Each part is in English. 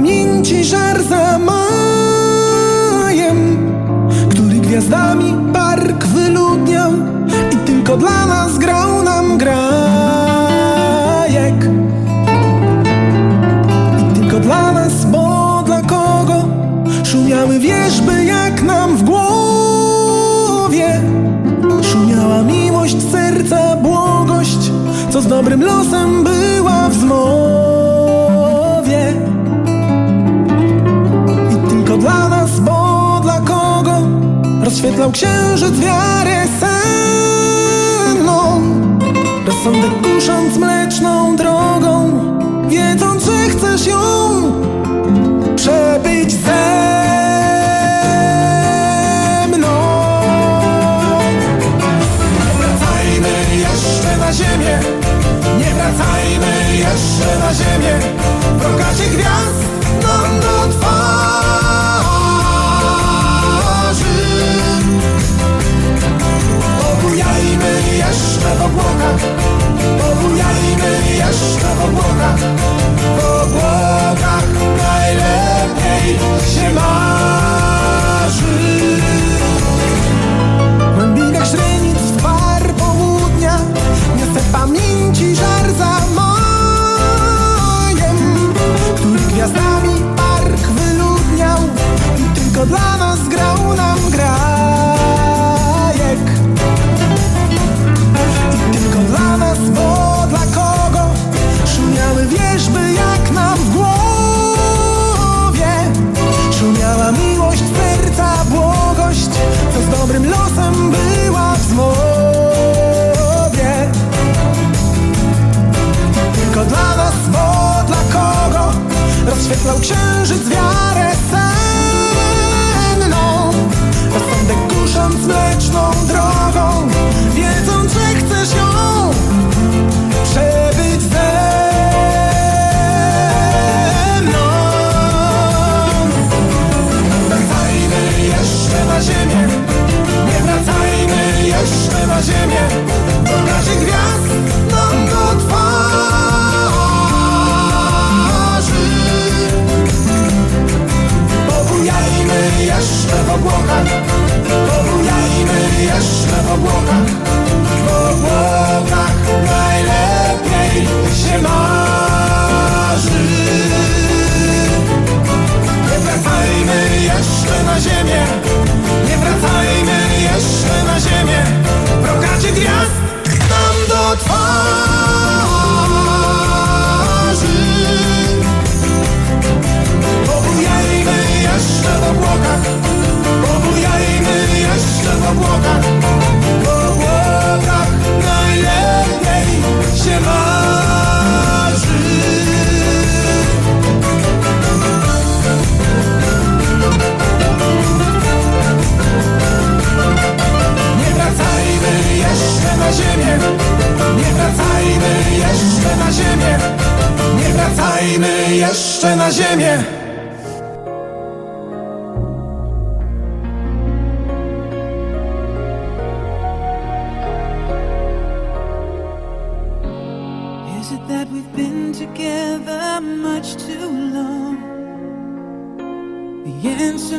pamięci żar za majem Który gwiazdami park wyludniał I tylko dla nas grał nam grajek. I tylko dla nas, bo dla kogo Szumiały wierzby jak nam w głowie. Szumiała miłość serca, błogość Co z dobrym losem była w Oświetlał księżyc wiarę senną. Rozsądek kusząc mleczną drogą Wiedząc, że chcesz ją przebyć ze mną. Nie wracajmy jeszcze na ziemię Nie wracajmy jeszcze na ziemię. W gwiazd nam do obłokach, w obłokach najlepiej się ma.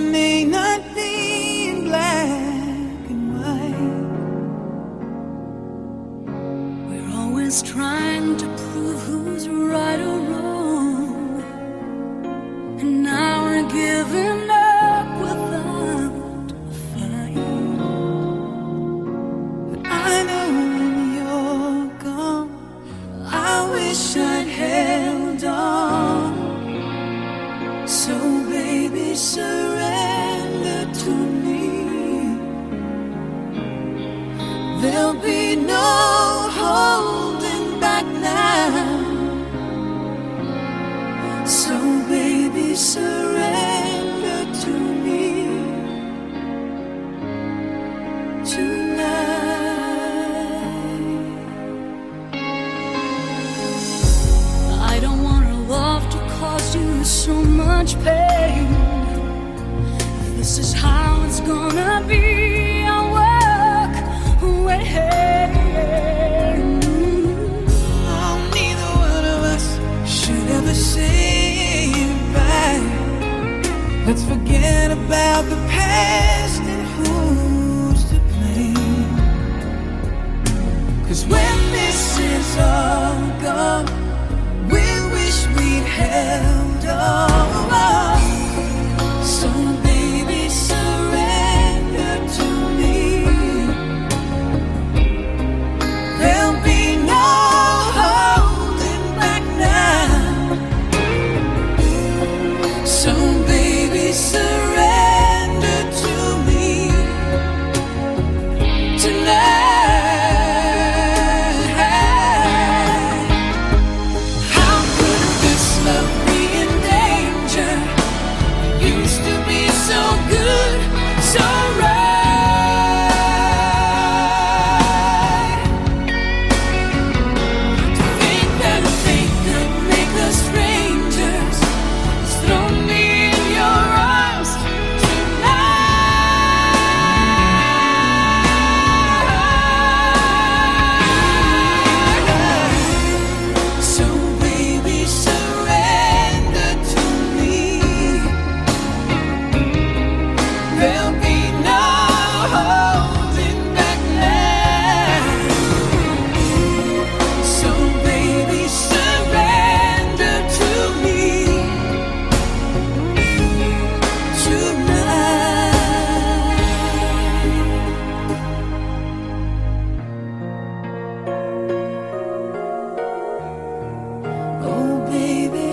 may not be in black and white. We're always trying to. There'll be the same right. Let's forget about the past and who's to blame. Cause when this is all gone, we wish we'd held on.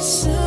是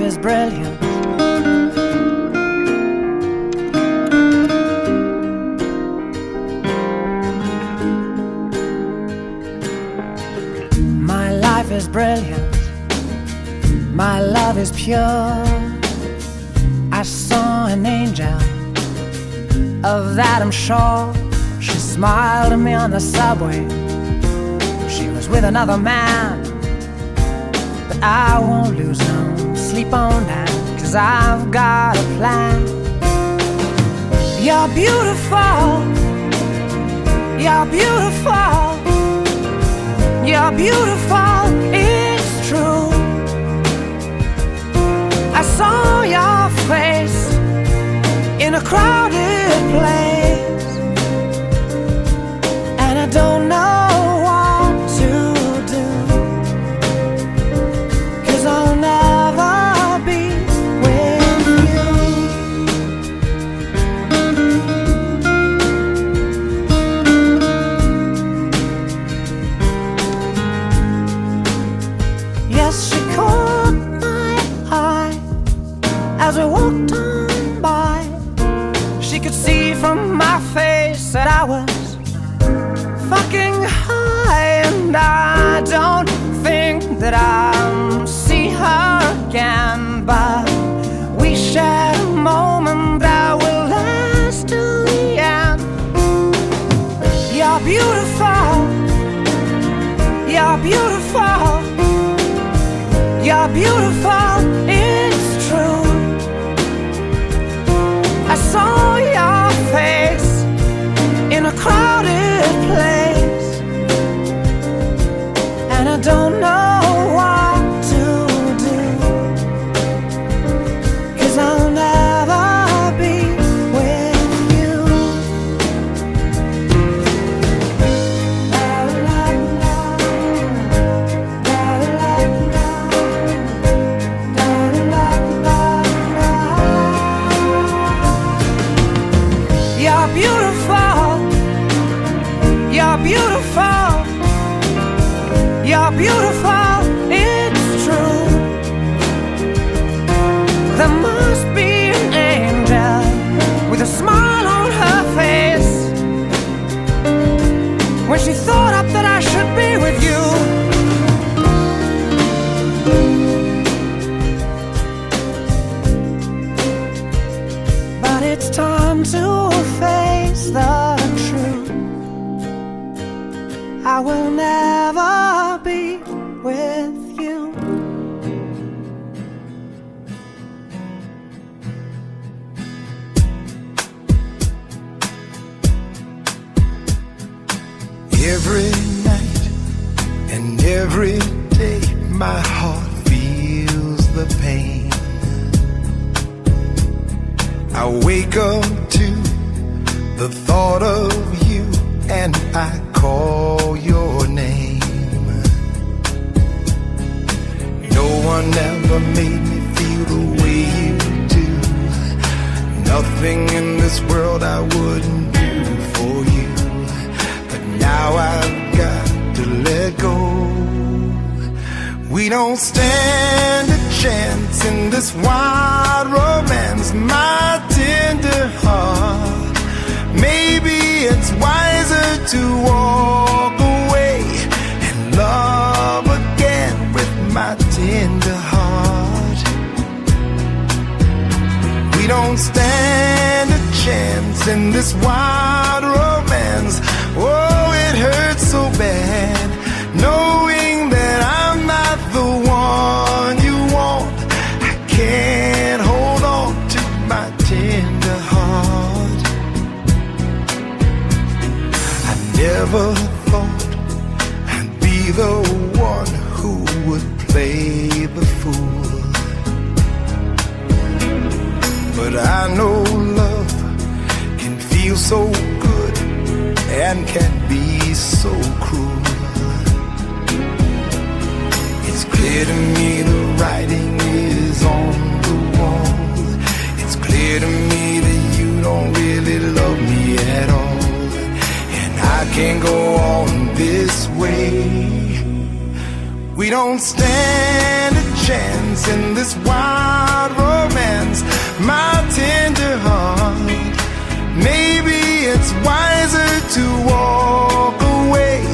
is brilliant. My life is brilliant. My love is pure. I saw an angel, of that I'm sure. She smiled at me on the subway. She was with another man. But I won't lose sleep on that, cause I've got a plan. You're beautiful. You're beautiful. You're beautiful. It's true. I saw your face in a crowded place, and I don't know You're beautiful. I will never one ever made me feel the way you do. Nothing in this world I wouldn't do for you. But now I've got to let go. We don't stand a chance in this wild romance, my tender heart. Maybe it's wiser to walk away and love again with my tender heart. Stand a chance in this wild But I know love can feel so good and can be so cruel. It's clear to me the writing is on the wall. It's clear to me that you don't really love me at all. And I can't go on this way We don't stand a chance in this wild romance, my tender heart. Maybe it's wiser to walk away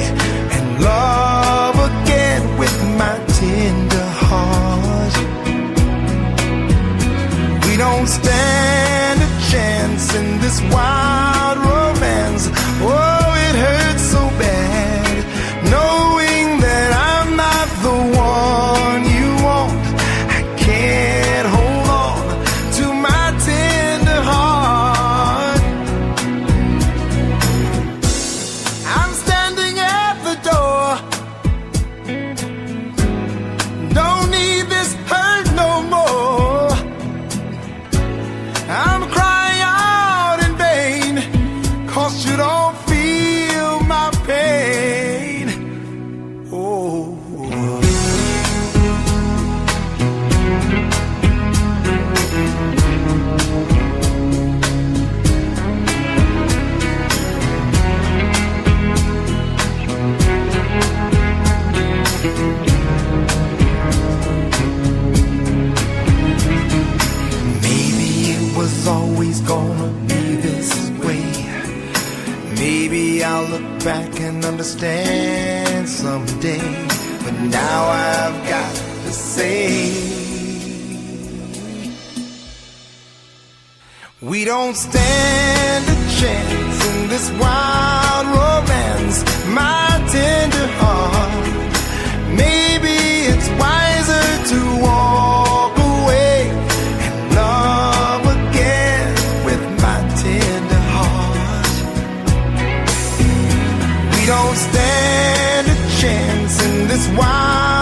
gonna be this way. Maybe I'll look back and understand someday. But now I've got to say, we don't stand a chance in this wild romance, my tender heart. Maybe it's wiser to walk. stand a chance in this wild.